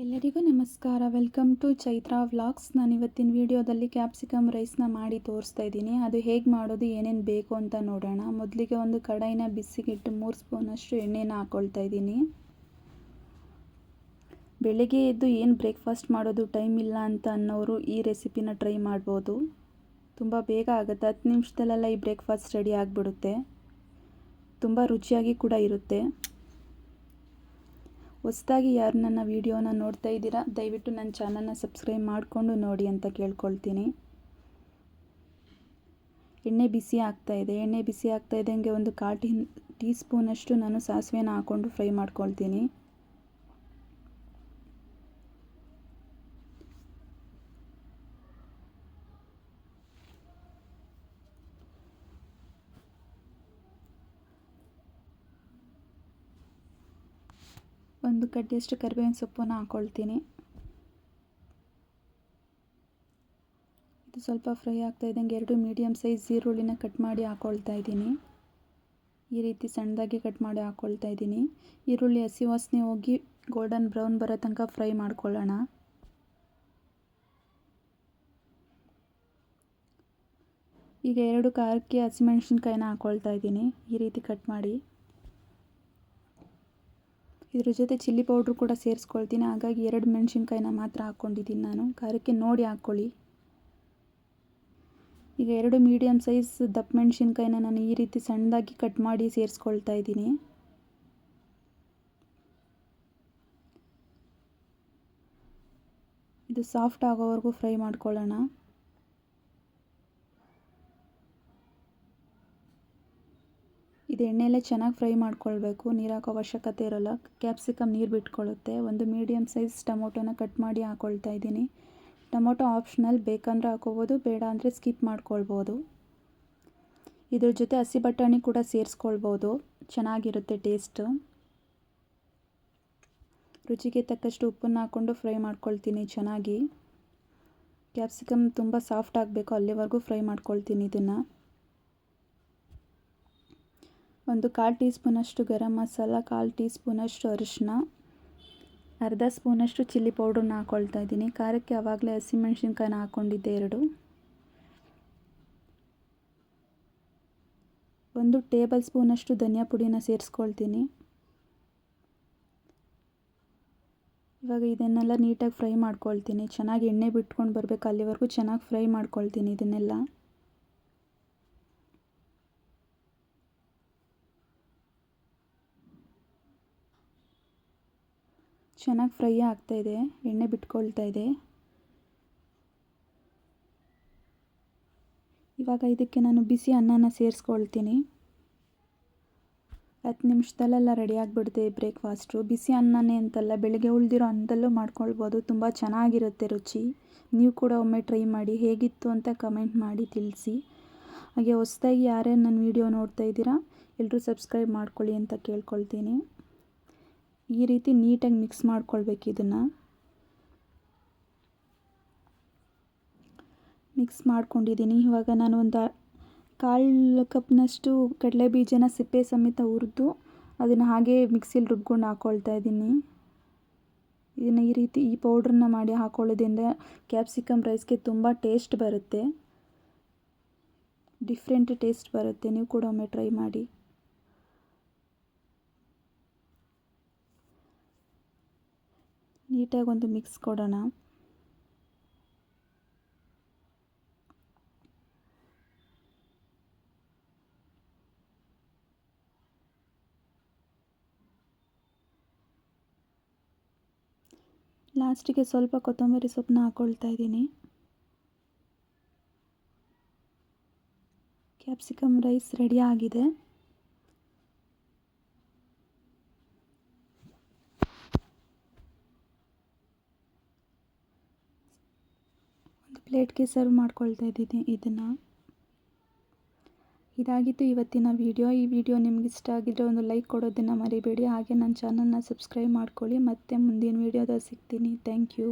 ಎಲ್ಲರಿಗೂ ನಮಸ್ಕಾರ. Welcome to Chaitra vlogs ನಾನು ಇವತ್ತಿನ ವಿಡಿಯೋದಲ್ಲಿ ಕ್ಯಾಪ್ಸಿಕಮ್ ರೈಸ್ನ ಮಾಡಿ ತೋರಿಸ್ತಾ ಇದ್ದೀನಿ. ಅದು ಹೇಗೆ ಮಾಡೋದು, ಏನೇನು ಬೇಕು ಅಂತ ನೋಡೋಣ. ಮೊದಲಿಗೆ ಒಂದು ಕಡಾಯಿನ ಬಿಸಿಗಿಟ್ಟು ಮೂರು ಸ್ಪೂನಷ್ಟು ಎಣ್ಣೆನ ಹಾಕ್ಕೊಳ್ತಾ ಇದ್ದೀನಿ. ಬೆಳಿಗ್ಗೆ ಎದ್ದು ಏನು ಬ್ರೇಕ್ಫಾಸ್ಟ್ ಮಾಡೋದು ಟೈಮ್ ಇಲ್ಲ ಅಂತ ಅನ್ನೋರು ಈ ರೆಸಿಪಿನ ಟ್ರೈ ಮಾಡ್ಬೋದು. ತುಂಬ ಬೇಗ ಆಗುತ್ತೆ. ಹತ್ತು ನಿಮಿಷದಲ್ಲೆಲ್ಲ ಈ ಬ್ರೇಕ್ಫಾಸ್ಟ್ ರೆಡಿ ಆಗಿಬಿಡುತ್ತೆ. ತುಂಬ ರುಚಿಯಾಗಿ ಕೂಡ ಇರುತ್ತೆ. ಹೊಸದಾಗಿ ಯಾರು ನನ್ನ ವೀಡಿಯೋನ ನೋಡ್ತಾ ಇದ್ದೀರಾ, ದಯವಿಟ್ಟು ನನ್ನ ಚಾನಲ್ನ ಸಬ್ಸ್ಕ್ರೈಬ್ ಮಾಡಿಕೊಂಡು ನೋಡಿ ಅಂತ ಕೇಳ್ಕೊಳ್ತೀನಿ. ಎಣ್ಣೆ ಬಿಸಿ ಆಗ್ತಾ ಇದೆ. ಎಣ್ಣೆ ಬಿಸಿ ಆಗ್ತಾ ಇದ್ದಂಗೆ ಒಂದು ಕಾಲು ಟೀ ಟೀ ಸ್ಪೂನಷ್ಟು ನಾನು ಸಾಸಿವೆನ ಹಾಕ್ಕೊಂಡು ಫ್ರೈ ಮಾಡ್ಕೊಳ್ತೀನಿ. ಒಂದು ಕಡ್ಡಿಯಷ್ಟು ಕರಿಬೇವಿನ ಸೊಪ್ಪನ್ನು ಹಾಕ್ಕೊಳ್ತೀನಿ ಇದು ಸ್ವಲ್ಪ ಫ್ರೈ ಆಗ್ತಾ ಇದ್ದಂಗೆ ಎರಡು ಮೀಡಿಯಮ್ ಸೈಜ್ ಈರುಳ್ಳಿನ ಕಟ್ ಮಾಡಿ ಹಾಕ್ಕೊಳ್ತಾ ಇದ್ದೀನಿ. ಈ ರೀತಿ ಸಣ್ಣದಾಗಿ ಕಟ್ ಮಾಡಿ ಹಾಕ್ಕೊಳ್ತಾ ಇದ್ದೀನಿ. ಈರುಳ್ಳಿ ಹಸಿ ವಾಸನೆ ಹೋಗಿ ಗೋಲ್ಡನ್ ಬ್ರೌನ್ ಬರೋ ತನಕ ಫ್ರೈ ಮಾಡ್ಕೊಳ್ಳೋಣ. ಈಗ ಎರಡು ಖಾರಕ್ಕೆ ಹಸಿಮೆಣ್ಸಿನ್ಕಾಯಿನ ಹಾಕ್ಕೊಳ್ತಾ ಇದ್ದೀನಿ. ಈ ರೀತಿ ಕಟ್ ಮಾಡಿ. ಇದ್ರ ಜೊತೆ ಚಿಲ್ಲಿ ಪೌಡ್ರು ಕೂಡ ಸೇರಿಸ್ಕೊಳ್ತೀನಿ. ಹಾಗಾಗಿ ಎರಡು ಮೆಣಸಿನ್ಕಾಯಿನ ಮಾತ್ರ ಹಾಕ್ಕೊಂಡಿದ್ದೀನಿ ನಾನು. ಖಾರಕ್ಕೆ ನೋಡಿ ಹಾಕ್ಕೊಳ್ಳಿ. ಈಗ ಎರಡು ಮೀಡಿಯಮ್ ಸೈಜ್ ದಪ್ಪ ಮೆಣಸಿನ್ಕಾಯಿನ ನಾನು ಈ ರೀತಿ ಸಣ್ಣದಾಗಿ ಕಟ್ ಮಾಡಿ ಸೇರಿಸ್ಕೊಳ್ತಾ ಇದ್ದೀನಿ. ಇದು ಸಾಫ್ಟ್ ಆಗೋವರೆಗೂ ಫ್ರೈ ಮಾಡ್ಕೊಳ್ಳೋಣ. ಇದು ಎಣ್ಣೆಯಲ್ಲೇ ಚೆನ್ನಾಗಿ ಫ್ರೈ ಮಾಡ್ಕೊಳ್ಬೇಕು. ನೀರು ಹಾಕೋ ಅವಶ್ಯಕತೆ ಇರೋಲ್ಲ. ಕ್ಯಾಪ್ಸಿಕಮ್ ನೀರು ಬಿಟ್ಕೊಳ್ಳುತ್ತೆ ಒಂದು ಮೀಡಿಯಮ್ ಸೈಜ್ ಟೊಮೊಟೊನ ಕಟ್ ಮಾಡಿ ಹಾಕ್ಕೊಳ್ತಾ ಇದ್ದೀನಿ. ಟೊಮೊಟೊ ಆಪ್ಷನಲ್ ಬೇಕಂದ್ರೆ ಹಾಕೋಬೋದು, ಬೇಡ ಅಂದರೆ ಸ್ಕಿಪ್ ಮಾಡ್ಕೊಳ್ಬೋದು. ಇದ್ರ ಜೊತೆ ಹಸಿ ಬಟಾಣಿ ಕೂಡ ಸೇರಿಸ್ಕೊಳ್ಬೋದು. ಚೆನ್ನಾಗಿರುತ್ತೆ ಟೇಸ್ಟು ರುಚಿಗೆ ತಕ್ಕಷ್ಟು ಉಪ್ಪನ್ನು ಹಾಕ್ಕೊಂಡು ಫ್ರೈ ಮಾಡ್ಕೊಳ್ತೀನಿ ಚೆನ್ನಾಗಿ. ಕ್ಯಾಪ್ಸಿಕಮ್ ತುಂಬ ಸಾಫ್ಟ್ ಆಗಬೇಕು, ಅಲ್ಲಿವರೆಗೂ ಫ್ರೈ ಮಾಡ್ಕೊಳ್ತೀನಿ ಇದನ್ನು. ಒಂದು ಕಾಲು ಟೀ ಸ್ಪೂನಷ್ಟು ಗರಂ ಮಸಾಲ, ಕಾಲು ಟೀ ಸ್ಪೂನಷ್ಟು ಅರಿಶಿನ ಅರ್ಧ ಸ್ಪೂನಷ್ಟು ಚಿಲ್ಲಿ ಪೌಡ್ರನ್ನ ಹಾಕ್ಕೊಳ್ತಾ ಇದ್ದೀನಿ. ಖಾರಕ್ಕೆ ಆವಾಗಲೇ ಹಸಿಮೆಣ್ಸಿನ್ಕಾಯಿನ ಹಾಕ್ಕೊಂಡಿದ್ದೆ ಎರಡು. ಒಂದು ಟೇಬಲ್ ಸ್ಪೂನಷ್ಟು ಧನಿಯಾ ಪುಡಿನ ಸೇರಿಸ್ಕೊಳ್ತೀನಿ. ಇವಾಗ ಇದನ್ನೆಲ್ಲ ನೀಟಾಗಿ ಫ್ರೈ ಮಾಡ್ಕೊಳ್ತೀನಿ. ಚೆನ್ನಾಗಿ ಎಣ್ಣೆ ಬಿಟ್ಕೊಂಡು ಬರಬೇಕು. ಅಲ್ಲಿವರೆಗೂ ಚೆನ್ನಾಗಿ ಫ್ರೈ ಮಾಡ್ಕೊಳ್ತೀನಿ ಇದನ್ನೆಲ್ಲ. ಚೆನ್ನಾಗಿ ಫ್ರೈ ಆಗ್ತಾಯಿದೆ ಎಣ್ಣೆ ಬಿಟ್ಕೊಳ್ತಾ ಇದೆ. ಇವಾಗ ಇದಕ್ಕೆ ನಾನು ಬಿಸಿ ಅನ್ನನ ಸೇರಿಸ್ಕೊಳ್ತೀನಿ. ಹತ್ತು ನಿಮಿಷದಲ್ಲೆಲ್ಲ ರೆಡಿ ಆಗಿಬಿಡುತ್ತೆ ಬ್ರೇಕ್ಫಾಸ್ಟು. ಬಿಸಿ ಅನ್ನನೇ ಅಂತಲ್ಲ, ಬೆಳಗ್ಗೆ ಉಳಿದಿರೋ ಅನ್ನದಲ್ಲೂ ಮಾಡ್ಕೊಳ್ಬೋದು, ತುಂಬ ಚೆನ್ನಾಗಿರುತ್ತೆ ರುಚಿ. ನೀವು ಕೂಡ ಒಮ್ಮೆ ಟ್ರೈ ಮಾಡಿ, ಹೇಗಿತ್ತು ಅಂತ ಕಮೆಂಟ್ ಮಾಡಿ ತಿಳಿಸಿ. ಹಾಗೆ ಹೊಸದಾಗಿ ಯಾರೇ ನನ್ನ ವೀಡಿಯೋ ನೋಡ್ತಾ ಇದ್ದೀರಾ, ಎಲ್ಲರೂ ಸಬ್ಸ್ಕ್ರೈಬ್ ಮಾಡ್ಕೊಳ್ಳಿ ಅಂತ ಕೇಳ್ಕೊಳ್ತೀನಿ. ಈ ರೀತಿ ನೀಟಾಗಿ ಮಿಕ್ಸ್ ಮಾಡ್ಕೊಳ್ಬೇಕು ಇದನ್ನು. ಮಿಕ್ಸ್ ಮಾಡ್ಕೊಂಡಿದ್ದೀನಿ. ಇವಾಗ ನಾನು ಒಂದು ಕಾಲು ಕಪ್ನಷ್ಟು ಕಡಲೆ ಬೀಜನ ಸಿಪ್ಪೆ ಸಮೇತ ಹುರಿದು ಅದನ್ನು ಹಾಗೆ ಮಿಕ್ಸಿಲಿ ರುಬ್ಕೊಂಡು ಹಾಕ್ಕೊಳ್ತಾ ಇದ್ದೀನಿ. ಇದನ್ನು ಈ ರೀತಿ ಈ ಪೌಡ್ರನ್ನ ಮಾಡಿ ಹಾಕ್ಕೊಳ್ಳೋದ್ರಿಂದ ಕ್ಯಾಪ್ಸಿಕಮ್ ರೈಸ್ಗೆ ತುಂಬ ಟೇಸ್ಟ್ ಬರುತ್ತೆ. ಡಿಫ್ರೆಂಟ್ ಟೇಸ್ಟ್ ಬರುತ್ತೆ. ನೀವು ಕೂಡ ಒಮ್ಮೆ ಟ್ರೈ ಮಾಡಿ. ನೀಟಾಗಿ ಒಂದು ಮಿಕ್ಸ್ ಕೊಡೋಣ. ಲಾಸ್ಟಿಗೆ ಸ್ವಲ್ಪ ಕೊತ್ತಂಬರಿ ಸೊಪ್ಪನ್ನ ಹಾಕ್ಕೊಳ್ತಾ ಇದ್ದೀನಿ. ಕ್ಯಾಪ್ಸಿಕಮ್ ರೈಸ್ ರೆಡಿ ಆಗಿದೆ ಒಂದು ಪ್ಲೇಟ್ಗೆ ಸರ್ವ್ ಮಾಡ್ಕೊಳ್ತಾ ಇದ್ದೀನಿ ಇದನ್ನು. ಇದಾಗಿತ್ತು ಇವತ್ತಿನ ವಿಡಿಯೋ. ಈ ವಿಡಿಯೋ ನಿಮ್ಗೆ ಇಷ್ಟ ಆಗಿದ್ದರೆ ಒಂದು ಲೈಕ್ ಕೊಡೋದನ್ನು ಮರಿಬೇಡಿ. ಹಾಗೆ ನನ್ನ ಚಾನಲ್ನ ಸಬ್ಸ್ಕ್ರೈಬ್ ಮಾಡ್ಕೊಳ್ಳಿ. ಮತ್ತೆ ಮುಂದಿನ ವೀಡಿಯೋದಲ್ಲಿ ಸಿಗ್ತೀನಿ. Thank you.